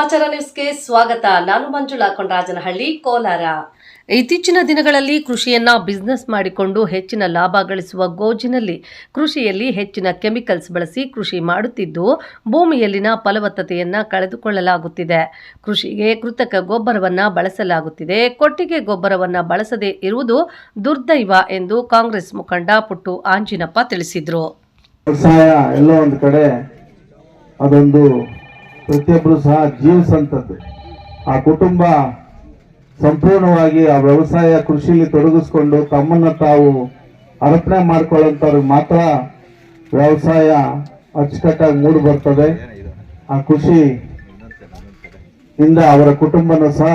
ಸಮಾಚಾರ ನ್ಯೂಸ್ಗೆ ಸ್ವಾಗತ. ನಾನು ಮಂಜುಳಾ ಕೊಂಡರಾಜನಹಳ್ಳಿ ಕೋಲಾರ. ಇತ್ತೀಚಿನ ದಿನಗಳಲ್ಲಿ ಕೃಷಿಯನ್ನ ಬಿಸ್ನೆಸ್ ಮಾಡಿಕೊಂಡು ಹೆಚ್ಚಿನ ಲಾಭ ಗಳಿಸುವ ಗೋಜಿನಲ್ಲಿ ಕೃಷಿಯಲ್ಲಿ ಹೆಚ್ಚಿನ ಕೆಮಿಕಲ್ಸ್ ಬಳಸಿ ಕೃಷಿ ಮಾಡುತ್ತಿದ್ದು, ಭೂಮಿಯಲ್ಲಿನ ಫಲವತ್ತತೆಯನ್ನ ಕಳೆದುಕೊಳ್ಳಲಾಗುತ್ತಿದೆ. ಕೃಷಿಗೆ ಕೃತಕ ಗೊಬ್ಬರವನ್ನ ಬಳಸಲಾಗುತ್ತಿದೆ. ಕೊಟ್ಟಿಗೆ ಗೊಬ್ಬರವನ್ನ ಬಳಸದೇ ಇರುವುದು ದುರ್ದೈವ ಎಂದು ಕಾಂಗ್ರೆಸ್ ಮುಖಂಡ ಪುಟ್ಟು ಆಂಜಿನಪ್ಪ ತಿಳಿಸಿದರು. ಪ್ರತಿಯೊಬ್ಬರು ಸಹ ಜೀವಿಸಂತದ್ದು. ಆ ಕುಟುಂಬ ಸಂಪೂರ್ಣವಾಗಿ ಆ ವ್ಯವಸಾಯ ಕೃಷಿಯಲ್ಲಿ ತೊಡಗಿಸ್ಕೊಂಡು ತಮ್ಮನ್ನ ತಾವು ಅರ್ಪಣೆ ಮಾಡ್ಕೊಳ್ಳೋಂಥವ್ರಿಗೆ ಮಾತ್ರ ವ್ಯವಸಾಯ ಅಚ್ಚುಕಟ್ಟಾಗಿ ಮೂಡಿ ಬರ್ತದೆ. ಆ ಖುಷಿ ಇಂದ ಅವರ ಕುಟುಂಬನೂ ಸಹ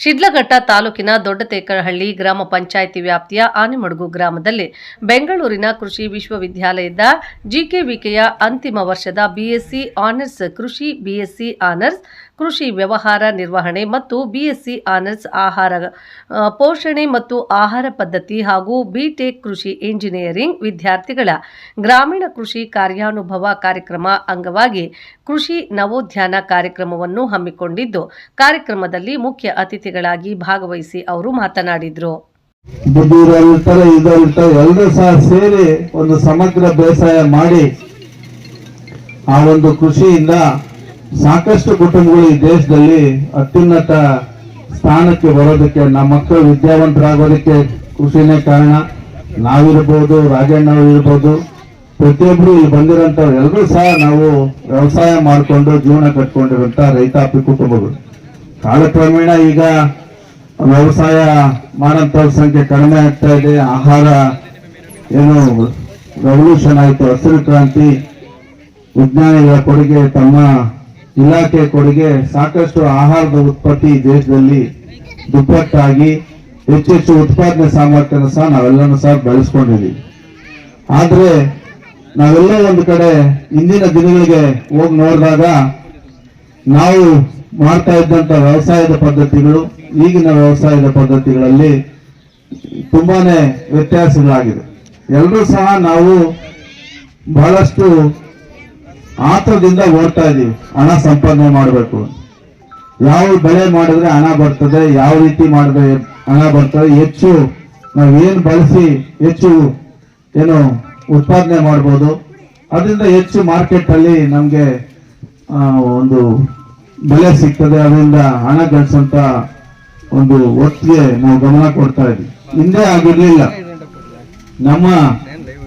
ಶಿಡ್ಲಘಟ್ಟ ತಾಲೂಕಿನ ದೊಡ್ಡತೇಕರಹಳ್ಳಿ ಗ್ರಾಮ ಪಂಚಾಯಿತಿ ವ್ಯಾಪ್ತಿಯ ಆನೆಮಡುಗು ಗ್ರಾಮದಲ್ಲಿ ಬೆಂಗಳೂರಿನ ಕೃಷಿ ವಿಶ್ವವಿದ್ಯಾಲಯದ ಜಿಕೆವಿಕೆಯ ಅಂತಿಮ ವರ್ಷದ ಬಿಎಸ್ಸಿ ಆನರ್ಸ್ ಕೃಷಿ ಬಿಎಸ್ಸಿ ಆನರ್ಸ್ ಕೃಷಿ ವ್ಯವಹಾರ ನಿರ್ವಹಣೆ ಮತ್ತು ಬಿಎಸ್ಸಿ ಆನರ್ಸ್ ಆಹಾರ ಪೋಷಣೆ ಮತ್ತು ಆಹಾರ ಪದ್ಧತಿ ಹಾಗೂ ಬಿಟೆಕ್ ಕೃಷಿ ಇಂಜಿನಿಯರಿಂಗ್ ವಿದ್ಯಾರ್ಥಿಗಳ ಗ್ರಾಮೀಣ ಕೃಷಿ ಕಾರ್ಯಾನುಭವ ಕಾರ್ಯಕ್ರಮ ಅಂಗವಾಗಿ ಕೃಷಿ ನವೋದ್ಯಾನ ಕಾರ್ಯಕ್ರಮವನ್ನು ಹಮ್ಮಿಕೊಂಡಿದ್ದು, ಕಾರ್ಯಕ್ರಮದಲ್ಲಿ ಮುಖ್ಯ ಅತಿಥಿಗಳಾಗಿ ಭಾಗವಹಿಸಿ ಅವರು ಮಾತನಾಡಿದರು. ಸಮಗ್ರ ಬೇಸಾಯ ಮಾಡಿ, ಆ ಒಂದು ಕೃಷಿಯಿಂದ ಸಾಕಷ್ಟು ಕುಟುಂಬಗಳು ಈ ದೇಶದಲ್ಲಿ ಅತ್ಯುನ್ನತ ಸ್ಥಾನಕ್ಕೆ ಬರೋದಕ್ಕೆ, ನಮ್ಮ ಮಕ್ಕಳು ವಿದ್ಯಾವಂತರಾಗೋದಕ್ಕೆ ಕೃಷಿನೇ ಕಾರಣ. ನಾವಿರ್ಬೋದು ರಾಜಣ್ಣ ಇರ್ಬೋದು, ಪ್ರತಿಯೊಬ್ರು ಇಲ್ಲಿ ಬಂದಿರೋಂಥವ್ರು ಎಲ್ಲರೂ ಸಹ ನಾವು ವ್ಯವಸಾಯ ಮಾಡಿಕೊಂಡು ಜೀವನ ಕಟ್ಕೊಂಡಿರುವಂಥ ರೈತಾಪಿ ಕುಟುಂಬಗಳು. ಕಾಲಕ್ರಮೇಣ ಈಗ ವ್ಯವಸಾಯ ಮಾಡೋಂಥವ್ರ ಸಂಖ್ಯೆ ಕಡಿಮೆ ಆಗ್ತಾ ಇದೆ. ಆಹಾರ ಏನು ರೆವಲ್ಯೂಷನ್ ಆಯಿತು. ಹಸಿರು ಕ್ರಾಂತಿ, ವಿಜ್ಞಾನಿಗಳ ಕೊಡುಗೆ ತಮ್ಮ ಇಲಾಖೆ ಕೊಡುಗೆ ಸಾಕಷ್ಟು ಆಹಾರದ ಉತ್ಪತ್ತಿ ದೇಶದಲ್ಲಿ ದುಪ್ಪಟ್ಟಾಗಿ ಹೆಚ್ಚೆಚ್ಚು ಉತ್ಪಾದನೆ ಸಾಮರ್ಥ್ಯನ ಸಹ ನಾವೆಲ್ಲನೂ ಸಹ ಬೆಳೆಸ್ಕೊಂಡಿದ್ದೀವಿ. ಆದ್ರೆ ನಾವೆಲ್ಲ ಒಂದು ಕಡೆ ಇಂದಿನ ದಿನಗಳಿಗೆ ಹೋಗಿ ನೋಡಿದಾಗ ನಾವು ಮಾಡ್ತಾ ಇದ್ದಂತ ವ್ಯವಸಾಯದ ಪದ್ಧತಿಗಳು, ಈಗಿನ ವ್ಯವಸಾಯದ ಪದ್ಧತಿಗಳಲ್ಲಿ ತುಂಬಾನೇ ವ್ಯತ್ಯಾಸಗಳಾಗಿದೆ ಎಲ್ಲರೂ ಸಹ ನಾವು ಬಹಳಷ್ಟು ಆತರದಿಂದ ಓಡ್ತಾ ಇದೀವಿ ಹಣ ಸಂಪಾದನೆ ಮಾಡಬೇಕು. ಯಾವ ಬೆಳೆ ಮಾಡಿದ್ರೆ ಹಣ ಬರ್ತದೆ, ಯಾವ ರೀತಿ ಮಾಡಿದ್ರೆ ಹಣ ಬರ್ತದೆ, ಹೆಚ್ಚು ನಾವು ಏನು ಬಳಸಿ ಹೆಚ್ಚು ಏನು ಉತ್ಪಾದನೆ ಮಾಡ್ಬೋದು. ಅದರಿಂದ ಹೆಚ್ಚು ಮಾರ್ಕೆಟ್ ನಮಗೆ ಒಂದು ಬೆಲೆ ಸಿಗ್ತದೆ. ಅದರಿಂದ ಹಣ ಗಳಿಸೋಂಥ ಒಂದು ಒತ್ತಿಗೆ ನಾವು ಗಮನ ಕೊಡ್ತಾ ಇದ್ವಿ ಹಿಂದೆ ಆಗಿರ್ಲಿಲ್ಲ. ನಮ್ಮ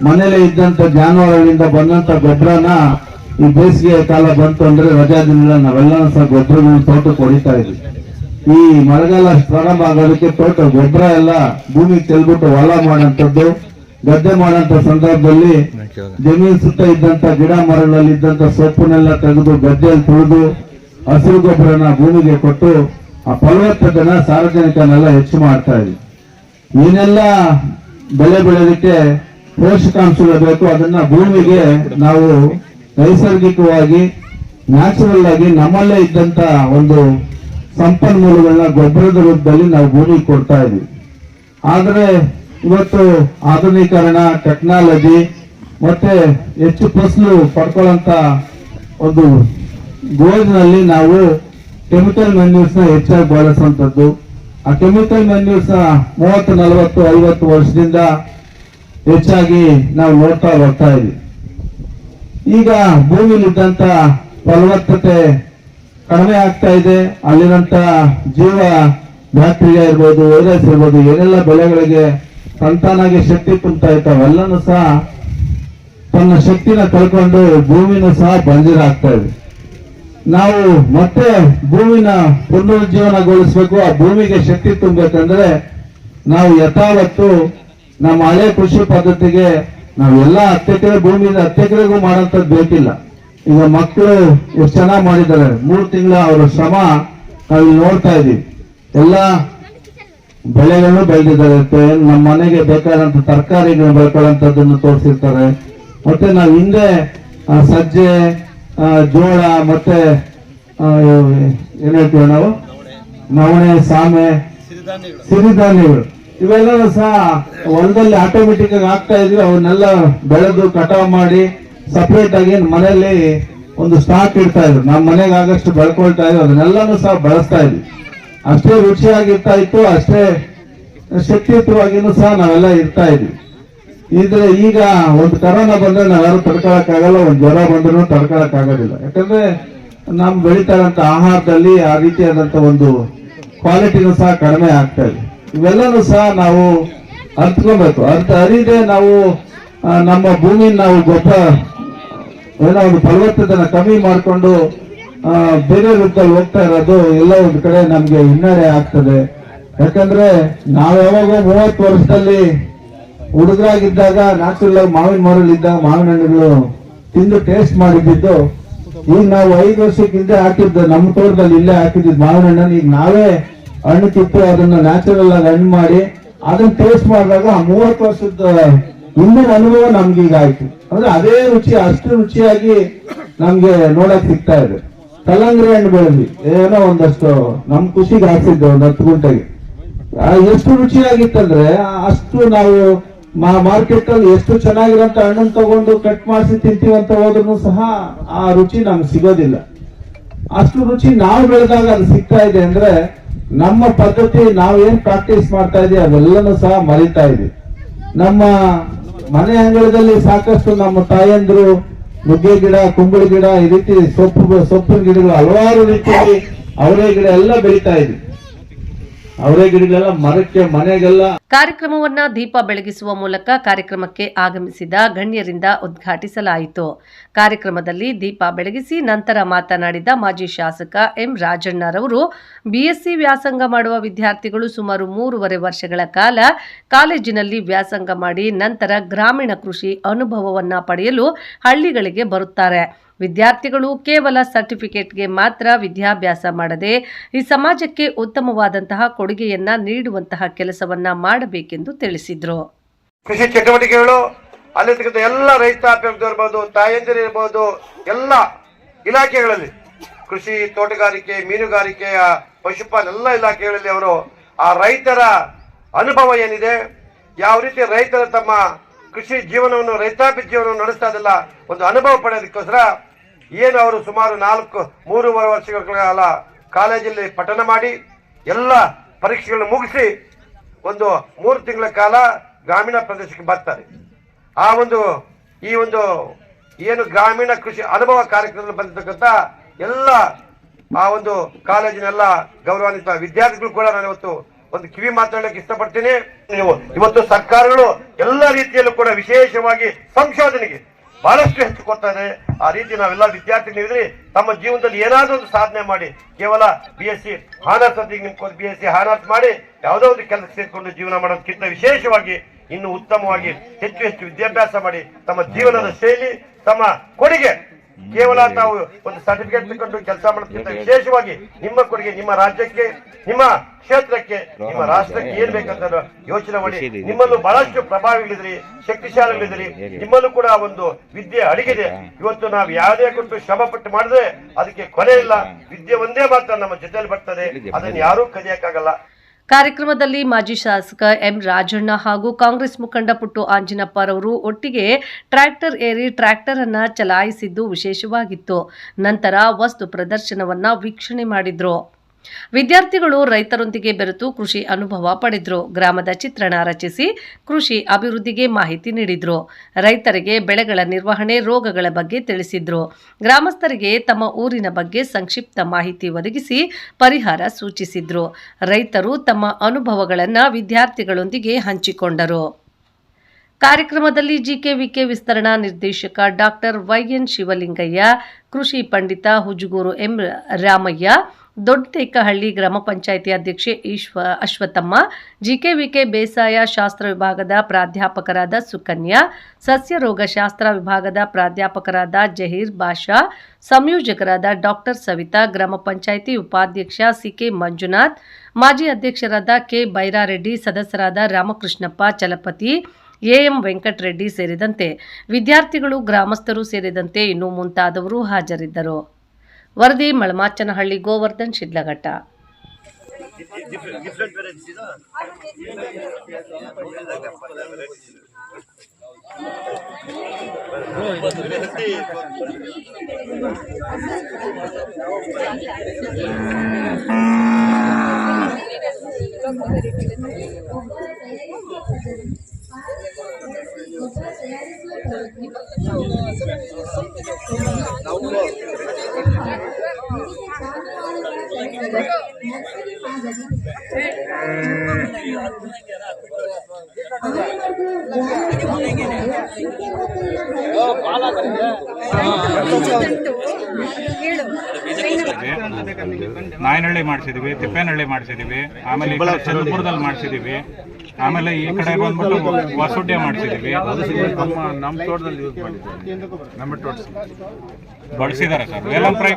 ಮನೇಲಿ ಇದ್ದಂಥ ಜಾನುವಾರುಗಳಿಂದ ಬಂದಂಥ ಗೊಬ್ಬರನ ಈ ಬೇಸಿಗೆ ಕಾಲ ಬಂತು ಅಂದ್ರೆ ರಜಾ ದಿನ ನಾವೆಲ್ಲ ಸಹ ಗೊಬ್ಬರಗಳು ತೋಟಕ್ಕೆ ಹೊಡಿತಾ ಇದ್ವಿ. ಈ ಮಳೆಗಾಲ ಪ್ರಾರಂಭ ಆಗೋದಕ್ಕೆ ತೋಟ ಗೊಬ್ಬರ ಎಲ್ಲ ಭೂಮಿ ಚೆಲ್ಬಿಟ್ಟು ಹೊಲ ಮಾಡೋಂಥದ್ದು ಗದ್ದೆ ಮಾಡೋಂಥ ಸಂದರ್ಭದಲ್ಲಿ ಜಮೀನು ಸುತ್ತ ಇದ್ದಂತ ಗಿಡ ಮರಗಳಲ್ಲಿ ಇದ್ದಂತ ಸೊಪ್ಪನ್ನೆಲ್ಲ ತೆಗೆದು ಗದ್ದೆಯಲ್ಲಿ ತುಳಿದು ಹಸಿರು ಗೊಬ್ಬರನ ಭೂಮಿಗೆ ಕೊಟ್ಟು ಆ ಫಲವತ್ತತೆನ ಸಾರ್ವಜನಿಕನೆಲ್ಲ ಹೆಚ್ಚು ಮಾಡ್ತಾ ಇದ್ವಿ. ಏನೆಲ್ಲ ಬೆಳೆ ಬೆಳೆಯೋದಕ್ಕೆ ಪೋಷಕಾಂಶಗಳು ಬೇಕು ಅದನ್ನ ಭೂಮಿಗೆ ನಾವು ನೈಸರ್ಗಿಕವಾಗಿ ನ್ಯಾಚುರಲ್ ಆಗಿ ನಮ್ಮಲ್ಲೇ ಇದ್ದಂತ ಒಂದು ಸಂಪನ್ಮೂಲಗಳನ್ನ ಗೊಬ್ಬರದ ರೂಪದಲ್ಲಿ ನಾವು ಭೂಮಿ ಕೊಡ್ತಾ ಇದ್ವಿ. ಆದರೆ ಇವತ್ತು ಆಧುನೀಕರಣ ಟೆಕ್ನಾಲಜಿ ಮತ್ತೆ ಹೆಚ್ಚು ಫಸಲು ಪಡ್ಕೊಳ್ಳಂತ ಒಂದು ಗೋಲ್ನಲ್ಲಿ ನಾವು ಕೆಮಿಕಲ್ ಮೆನ್ಯೂಸ್ನ ಹೆಚ್ಚಾಗಿ ಬಳಸುವಂಥದ್ದು. ಆ ಕೆಮಿಕಲ್ ಮೆನ್ಯೂಸ್ನ ಮೂವತ್ತು, ನಲವತ್ತು, ಐವತ್ತು ವರ್ಷದಿಂದ ಹೆಚ್ಚಾಗಿ ನಾವು ನೋಡ್ತಾ ಬರ್ತಾ ಇದ್ವಿ. ಈಗ ಭೂಮಿಲಿದ್ದಂತ ಫಲವತ್ತತೆ ಕಡಿಮೆ ಆಗ್ತಾ ಇದೆ. ಅಲ್ಲಿನಂತ ಜೀವ ಬ್ಯಾಕ್ಟೀರಿಯಾ ಇರ್ಬೋದು, ವೈರಸ್ ಇರ್ಬೋದು, ಏನೆಲ್ಲ ಬೆಳೆಗಳಿಗೆ ಸಂತಾನಾಗಿ ಶಕ್ತಿ ತುಂಬ್ತಾ ಇರ್ತಾವೆಲ್ಲನೂ ಸಹ ತನ್ನ ಶಕ್ತಿನ ಕಳ್ಕೊಂಡು ಭೂಮಿನೂ ಸಹ ಬಂಜರ ಆಗ್ತಾ ಇದೆ. ನಾವು ಮತ್ತೆ ಭೂಮಿನ ಪುನರುಜ್ಜೀವನಗೊಳಿಸಬೇಕು. ಆ ಭೂಮಿಗೆ ಶಕ್ತಿ ತುಂಬಬೇಕಂದ್ರೆ ನಾವು ಯಥಾವತ್ತು ನಮ್ಮ ಹಳೆ ಕೃಷಿ ಪದ್ಧತಿಗೆ ನಾವೆಲ್ಲ ಹತ್ತೆಕರೆ ಎಕರೆ ಭೂಮಿಯಿಂದ ಹತ್ತು ಎಕರೆಗೂ ಮಾಡೋಂಥದ್ದು ಬೇಕಿಲ್ಲ. ಈಗ ಮಕ್ಕಳು ಎಷ್ಟು ಚೆನ್ನಾಗಿ ಮಾಡಿದ್ದಾರೆ. ಮೂರು ತಿಂಗಳ ಅವರ ಶ್ರಮ ನಾವಿಲ್ಲಿ ನೋಡ್ತಾ ಇದೀವಿ ಎಲ್ಲ ಬೆಳೆಗಳನ್ನು ಬೆಳೆದಿದ್ದಾರೆ. ನಮ್ಮ ಮನೆಗೆ ಬೇಕಾದಂತ ತರಕಾರಿಗಳು ಬೆಳ್ಕೊಳ್ಳೋಂಥದ್ದನ್ನು ತೋರಿಸಿರ್ತಾರೆ. ಮತ್ತೆ ನಾವು ಹಿಂದೆ ಸಜ್ಜೆ ಜೋಳ ಮತ್ತೆ ಏನು ಏನ್ ಹೇಳ್ತೀವಿ ನಾವು? ನವಣೆ ಸಾಮೆ ಸಿರಿಧಾನ್ಯಗಳು. ಇವೆಲ್ಲವೂ ಸಹ ಹೊಲದಲ್ಲಿ ಆಟೋಮೆಟಿಕ್ ಆಗಿ ಆಗ್ತಾ ಇದ್ರೆ ಅವನ್ನೆಲ್ಲ ಬೆಳೆದು ಕಟಾವ್ ಮಾಡಿ ಸಪ್ರೇಟ್ ಆಗಿ ಮನೆಯಲ್ಲಿ ಒಂದು ಸ್ಟಾಕ್ ಇಡ್ತಾ ಇದ್ರು. ನಮ್ಮ ಮನೆಗೆ ಆಗಷ್ಟು ಬೆಳ್ಕೊಳ್ತಾ ಇದ್ರು. ಅದನ್ನೆಲ್ಲನೂ ಸಹ ಬಳಸ್ತಾ ಇದ್ವಿ. ಅಷ್ಟೇ ರುಚಿಯಾಗಿರ್ತಾ ಇತ್ತು, ಅಷ್ಟೇ ಶಕ್ತಿಯುತವಾಗಿನೂ ಸಹ ನಾವೆಲ್ಲ ಇರ್ತಾ ಇದ್ವಿ. ಇದ್ರೆ ಈಗ ಒಂದು ಕರೋನಾ ಬಂದ್ರೆ ನಾವ್ಯಾರು ತಡ್ಕೊಳಕ್ ಆಗಲ್ಲ, ಒಂದು ಜ್ವರ ಬಂದ್ರು ತಡ್ಕೊಳಕ್ ಆಗೋದಿಲ್ಲ. ಯಾಕಂದ್ರೆ ನಮ್ ಬೆಳೀತಾ ಆಹಾರದಲ್ಲಿ ಆ ರೀತಿಯಾದಂತ ಒಂದು ಕ್ವಾಲಿಟಿನೂ ಸಹ ಕಡಿಮೆ ಆಗ್ತಾ ಇದೆ. ಇವೆಲ್ಲನೂ ಸಹ ನಾವು ಅರ್ತ್ಕೊಬೇಕು ಅರ್ಥ ಅರಿದೆ ನಾವು ನಮ್ಮ ಭೂಮಿ ನಾವು ಗೊಬ್ಬ ಏನೋ ಒಂದು ಫಲವತ್ತತೆನ ಕಮ್ಮಿ ಮಾಡಿಕೊಂಡು ಬೇರೆ ರೂಪದಲ್ಲಿ ಹೋಗ್ತಾ ಇರೋದು ಎಲ್ಲ ಒಂದು ಕಡೆ ನಮಗೆ ಹಿನ್ನಡೆ ಆಗ್ತದೆ. ಯಾಕಂದ್ರೆ ನಾವು ಯಾವಾಗ ಮೂವತ್ತು ವರ್ಷದಲ್ಲಿ ಹುಡುಗರಾಗಿದ್ದಾಗ ನ್ಯಾಚುರಲ್ ಆಗಿ ಮಾವಿನ ಮರಳಿದ್ದಾಗ ಮಾವಿನ ಹಣ್ಣುಗಳು ತಿಂದು ಟೇಸ್ಟ್ ಮಾಡಿದ್ದು ಈಗ ನಾವು ಐದು ವರ್ಷಕ್ಕಿಂತ ಹಾಕಿದ್ದು, ನಮ್ಮ ತೋಟದಲ್ಲಿ ಇಲ್ಲೇ ಹಾಕಿದ್ದು ಮಾವಿನ ಹಣ್ಣನ್ನು ಈಗ ನಾವೇ ಹಣ್ಣು ಕಿತ್ತು ಅದನ್ನ ನ್ಯಾಚುರಲ್ ಆಗಿ ಹಣ್ಣು ಮಾಡಿ, ಅದನ್ನ ಟೇಸ್ಟ್ ಮಾಡಿದಾಗ ಆ ಮೂವತ್ತು ವರ್ಷದ ಹಿಂದಿನ ಅನುಭವ ನಮ್ಗೆ ಈಗ ಆಯ್ತು. ಅಂದ್ರೆ ಅದೇ ರುಚಿ, ಅಷ್ಟು ರುಚಿಯಾಗಿ ನಮ್ಗೆ ನೋಡಕ್ ಸಿಗ್ತಾ ಇದೆ. ಕಲ್ಲಂಗಡಿ ಹಣ್ಣು ಬೆಳೆದ್ವಿ. ಏನೋ ಒಂದಷ್ಟು ನಮ್ ಖುಷಿಗೆ ಹಾಕ್ಸಿದ್ದೆ ಒಂದ್ ಹತ್ತು ಗುಂಟೆಗೆ. ಎಷ್ಟು ರುಚಿಯಾಗಿತ್ತಂದ್ರೆ ಅಷ್ಟು ನಾವು ಮಾರ್ಕೆಟ್ ಅಲ್ಲಿ ಎಷ್ಟು ಚೆನ್ನಾಗಿರೋ ಹಣ್ಣನ್ನು ತಗೊಂಡು ಕಟ್ ಮಾಡಿಸಿ ತಿಂತೀವಿ ಅಂತ ಹೋದ್ರು ಸಹ ಆ ರುಚಿ ನಮ್ಗೆ ಸಿಗೋದಿಲ್ಲ. ಅಷ್ಟು ರುಚಿ ನಾವು ಬೆಳೆದಾಗ ಅದು ಸಿಗ್ತಾ ಇದೆ ಅಂದ್ರೆ ನಮ್ಮ ಪದ್ಧತಿ ನಾವು ಏನ್ ಪ್ರಾಕ್ಟೀಸ್ ಮಾಡ್ತಾ ಇದೀವಿ, ಅವೆಲ್ಲನೂ ಸಹ ಮರಿತಾ ಇದೀವಿ. ನಮ್ಮ ಮನೆ ಅಂಗಳದಲ್ಲಿ ಸಾಕಷ್ಟು ನಮ್ಮ ತಾಯಂದ್ರು ನುಗ್ಗೆ ಗಿಡ, ಕುಂಬಳ ಗಿಡ, ಈ ರೀತಿ ಸೊಪ್ಪು, ಸೊಪ್ಪಿನ ಗಿಡಗಳು ಹಲವಾರು ರೀತಿಯಲ್ಲಿ ಅವರೇ ಗಿಡ ಎಲ್ಲ ಬೆಳೀತಾ ಇದ್ವಿ. ಅವರೇ ಗಿಡಗಳೆಲ್ಲ, ಮರಕ್ಕೆ ಮನೆಗೆಲ್ಲ. ಕಾರ್ಯಕ್ರಮವನ್ನ ದೀಪ ಬೆಳಗಿಸುವ ಮೂಲಕ ಕಾರ್ಯಕ್ರಮಕ್ಕೆ ಆಗಮಿಸಿದ ಗಣ್ಯರಿಂದ ಉದ್ಘಾಟಿಸಲಾಯಿತು. ಕಾರ್ಯಕ್ರಮದಲ್ಲಿ ದೀಪ ಬೆಳಗಿಸಿ ನಂತರ ಮಾತನಾಡಿದ ಮಾಜಿ ಶಾಸಕ ಎಂ ರಾಜಣ್ಣರವರು, ಬಿಎಸ್ಸಿ ವ್ಯಾಸಂಗ ಮಾಡುವ ವಿದ್ಯಾರ್ಥಿಗಳು ಸುಮಾರು ಮೂರುವರೆ ವರ್ಷಗಳ ಕಾಲ ಕಾಲೇಜಿನಲ್ಲಿ ವ್ಯಾಸಂಗ ಮಾಡಿ ನಂತರ ಗ್ರಾಮೀಣ ಕೃಷಿ ಅನುಭವವನ್ನ ಪಡೆಯಲು ಹಳ್ಳಿಗಳಿಗೆ ಬರುತ್ತಾರೆ. ವಿದ್ಯಾರ್ಥಿಗಳು ಕೇವಲ ಸರ್ಟಿಫಿಕೇಟ್ಗೆ ಮಾತ್ರ ವಿದ್ಯಾಭ್ಯಾಸ ಮಾಡದೆ ಈ ಸಮಾಜಕ್ಕೆ ಉತ್ತಮವಾದಂತಹ ಕೊಡುಗೆಯನ್ನ ನೀಡುವಂತಹ ಕೆಲಸವನ್ನ ಮಾಡಬೇಕೆಂದು ತಿಳಿಸಿದರು. ಕೃಷಿ ಚಟುವಟಿಕೆಗಳು, ಅಲ್ಲಿ ಸಿಗುತ್ತ ಎಲ್ಲ ರೈತಾಪಿರ್ಬೋದು ತಾಯಂದಿರು ಇರ್ಬೋದು, ಎಲ್ಲ ಇಲಾಖೆಗಳಲ್ಲಿ ಕೃಷಿ ತೋಟಗಾರಿಕೆ, ಮೀನುಗಾರಿಕೆ ಪಶುಪಾಲನೆ ಎಲ್ಲ ಇಲಾಖೆಗಳಲ್ಲಿ ಅವರು ಆ ರೈತರ ಅನುಭವ ಏನಿದೆ, ಯಾವ ರೀತಿ ರೈತರ ತಮ್ಮ ಕೃಷಿ ಜೀವನವನ್ನು, ರೈತಾಪಿ ಜೀವನವನ್ನು ನಡೆಸ್ತಾ ಇದೆಲ್ಲ ಒಂದು ಅನುಭವ ಪಡೆಯೋದಕ್ಕೋಸ್ಕರ ಏನು ಅವರು ಸುಮಾರು ನಾಲ್ಕು, ಮೂರುವರೆ ವರ್ಷಗಳ ಕಾಲ ಕಾಲೇಜಲ್ಲಿ ಪಠನ ಮಾಡಿ ಎಲ್ಲ ಪರೀಕ್ಷೆಗಳನ್ನು ಮುಗಿಸಿ ಒಂದು ಮೂರು ತಿಂಗಳ ಕಾಲ ಗ್ರಾಮೀಣ ಪ್ರದೇಶಕ್ಕೆ ಬರ್ತಾರೆ. ಆ ಒಂದು, ಈ ಒಂದು ಏನು ಗ್ರಾಮೀಣ ಕೃಷಿ ಅನುಭವ ಕಾರ್ಯಕ್ರಮದಲ್ಲಿ ಬಂದಿರತಕ್ಕಂಥ ಎಲ್ಲ ಆ ಒಂದು ಕಾಲೇಜಿನೆಲ್ಲ ಗೌರವಾನ್ವಿತ ವಿದ್ಯಾರ್ಥಿಗಳು ಕೂಡ ನಾನು ಇವತ್ತು ಒಂದು ಕಿವಿ ಮಾತಾಡಲಿಕ್ಕೆ ಇಷ್ಟಪಡ್ತೀನಿ. ನೀವು ಇವತ್ತು ಸರ್ಕಾರಗಳು ಎಲ್ಲ ರೀತಿಯಲ್ಲೂ ಕೂಡ ವಿಶೇಷವಾಗಿ ಸಂಶೋಧನೆಗೆ ಬಹಳಷ್ಟು ಹೆಚ್ಚು ಕೊಡ್ತಾ ಆ ರೀತಿ ನಾವೆಲ್ಲ ವಿದ್ಯಾರ್ಥಿಗಳಿದ್ರೆ ತಮ್ಮ ಜೀವನದಲ್ಲಿ ಏನಾದರೂ ಒಂದು ಸಾಧನೆ ಮಾಡಿ, ಕೇವಲ ಬಿ ಎಸ್ ಸಿ ಹಾನರ್ಸ್ ಅಂತ ಬಿ ಎಸ್ ಸಿ ಹಾನರ್ಸ್ ಮಾಡಿ ಯಾವುದೋ ಒಂದು ಕೆಲಸ ಸೇರಿಕೊಂಡು ಜೀವನ ಮಾಡೋದಕ್ಕಿಂತ ವಿಶೇಷವಾಗಿ ಇನ್ನು ಉತ್ತಮವಾಗಿ ಹೆಚ್ಚು ಹೆಚ್ಚು ವಿದ್ಯಾಭ್ಯಾಸ ಮಾಡಿ ತಮ್ಮ ಜೀವನದ ಶೈಲಿ, ತಮ್ಮ ಕೊಡುಗೆ ಕೇವಲ ತಾವು ಒಂದು ಸರ್ಟಿಫಿಕೇಟ್ ತಗೊಂಡು ಕೆಲಸ ಮಾಡೋದಕ್ಕಿಂತ ವಿಶೇಷವಾಗಿ ನಿಮ್ಮ ಕೊಡುಗೆ ನಿಮ್ಮ ರಾಜ್ಯಕ್ಕೆ ನಿಮ್ಮ ಕ್ಷೇತ್ರಕ್ಕೆ ನಿಮ್ಮ ರಾಷ್ಟ್ರಕ್ಕೆ ಏನ್ ಬೇಕಂತ ಯೋಚನೆ ಮಾಡಿ. ನಿಮ್ಮಲ್ಲೂ ಬಹಳಷ್ಟು ಪ್ರಭಾವಿಗಳಿದ್ರಿ ಶಕ್ತಿಶಾಲಿಗಳಿದ್ರಿ. ನಿಮ್ಮಲ್ಲೂ ಕೂಡ ಒಂದು ವಿದ್ಯೆ ಅಡಗಿದೆ. ಇವತ್ತು ನಾವು ಯಾವುದೇ ಕೊಟ್ಟು ಶ್ರಮ ಪಟ್ಟು ಮಾಡಿದ್ರೆ ಅದಕ್ಕೆ ಕೊನೆ ಇಲ್ಲ. ವಿದ್ಯೆ ಒಂದೇ ಮಾತ್ರ ನಮ್ಮ ಜೊತೆಯಲ್ಲಿ ಬರ್ತದೆ. ಅದನ್ನು ಯಾರೂ ಕಲಿಯಕ್ಕಾಗಲ್ಲ ಕಾರ್ಯಕ್ರಮದಲ್ಲಿ ಮಾಜಿ ಶಾಸಕ ಎಂ ರಾಜಣ್ಣ ಹಾಗೂ ಕಾಂಗ್ರೆಸ್ ಮುಖಂಡ ಪುಟ್ಟು ಆಂಜಿನಪ್ಪರವರು ಒಟ್ಟಿಗೆ ಟ್ರ್ಯಾಕ್ಟರ್ ಏರಿ ಟ್ರ್ಯಾಕ್ಟರ್ ಅನ್ನ ಚಲಾಯಿಸಿದ್ದು ವಿಶೇಷವಾಗಿತ್ತು. ನಂತರ ವಸ್ತು ಪ್ರದರ್ಶನವನ್ನ ವೀಕ್ಷಣೆ ಮಾಡಿದ್ರು. ವಿದ್ಯಾರ್ಥಿಗಳು ರೈತರೊಂದಿಗೆ ಬೆರೆತು ಕೃಷಿ ಅನುಭವ ಪಡೆದ್ರು. ಗ್ರಾಮದ ಚಿತ್ರಣ ರಚಿಸಿ ಕೃಷಿ ಅಭಿವೃದ್ಧಿಗೆ ಮಾಹಿತಿ ನೀಡಿದ್ರು. ರೈತರಿಗೆ ಬೆಳೆಗಳ ನಿರ್ವಹಣೆ ರೋಗಗಳ ಬಗ್ಗೆ ತಿಳಿಸಿದ್ರು. ಗ್ರಾಮಸ್ಥರಿಗೆ ತಮ್ಮ ಊರಿನ ಬಗ್ಗೆ ಸಂಕ್ಷಿಪ್ತ ಮಾಹಿತಿ ಒದಗಿಸಿ ಪರಿಹಾರ ಸೂಚಿಸಿದ್ರು. ರೈತರು ತಮ್ಮ ಅನುಭವಗಳನ್ನು ವಿದ್ಯಾರ್ಥಿಗಳೊಂದಿಗೆ ಹಂಚಿಕೊಂಡರು. ಕಾರ್ಯಕ್ರಮದಲ್ಲಿ ಜಿಕೆವಿಕೆ ವಿಸ್ತರಣಾ ನಿರ್ದೇಶಕ ಡಾಕ್ಟರ್ ವೈಎನ್ ಶಿವಲಿಂಗಯ್ಯ, ಕೃಷಿ ಪಂಡಿತ ಹುಜುಗೂರು ಎಂ ರಾಮಯ್ಯ ದೊಡ್ಡತೇಕಹಳ್ಳಿ ಗ್ರಾಮ ಪಂಚಾಯಿತಿ ಅಧ್ಯಕ್ಷೆ ಈಶ್ವ ಅಶ್ವಥಮ್ಮ ಜಿಕೆವಿಕೆ ಬೇಸಾಯ ಶಾಸ್ತ್ರ ವಿಭಾಗದ ಪ್ರಾಧ್ಯಾಪಕರಾದ ಸುಕನ್ಯಾ ಸಸ್ಯ ರೋಗಶಾಸ್ತ್ರ ವಿಭಾಗದ ಪ್ರಾಧ್ಯಾಪಕರಾದ ಜಹೀರ್ ಬಾಷಾ, ಸಂಯೋಜಕರಾದ ಡಾಕ್ಟರ್ ಸವಿತಾ, ಗ್ರಾಮ ಪಂಚಾಯಿತಿ ಉಪಾಧ್ಯಕ್ಷ ಸಿಕೆ ಮಂಜುನಾಥ್, ಮಾಜಿ ಅಧ್ಯಕ್ಷರಾದ ಕೆ ಬೈರಾರೆಡ್ಡಿ, ಸದಸ್ಯರಾದ ರಾಮಕೃಷ್ಣಪ್ಪ ಚಲಪತಿ, ಎಎಂ ವೆಂಕಟರೆಡ್ಡಿ ಸೇರಿದಂತೆ ವಿದ್ಯಾರ್ಥಿಗಳು, ಗ್ರಾಮಸ್ಥರು ಸೇರಿದಂತೆ ಇನ್ನೂ ಮುಂತಾದವರು ಹಾಜರಿದ್ದರು. ವರದಿ ಮಳಮಾಚನಹಳ್ಳಿ ಗೋವರ್ಧನ್ ಶಿಡ್ಲಘಟ್ಟ. ನಾಯನಹಳ್ಳಿ ಮಾಡಿಸಿದೀವಿ ತಿಪ್ಪೇನಹಳ್ಳಿ ಮಾಡಿಸಿದೀವಿ ಆಮೇಲೆ ಈ ಕಡೆ ಚಂದ್ರಪುರದಲ್ಲಿ ಮಾಡಿಸಿದೀವಿ ಆಮೇಲೆ ಈ ಕಡೆ ಬಂದ್ಬಿಟ್ಟು ಹೊಸುಡ್ಯ ಮಾಡಿಸಿದೀವಿ. ನಮ್ಮ ತೋಟದಲ್ಲಿ ಯೂಸ್ ಮಾಡಿದ್ದೀವಿ ನಮ್ಮ ತೋಟ ಬಳಸಿದ್ದಾರೆ ಸರ್.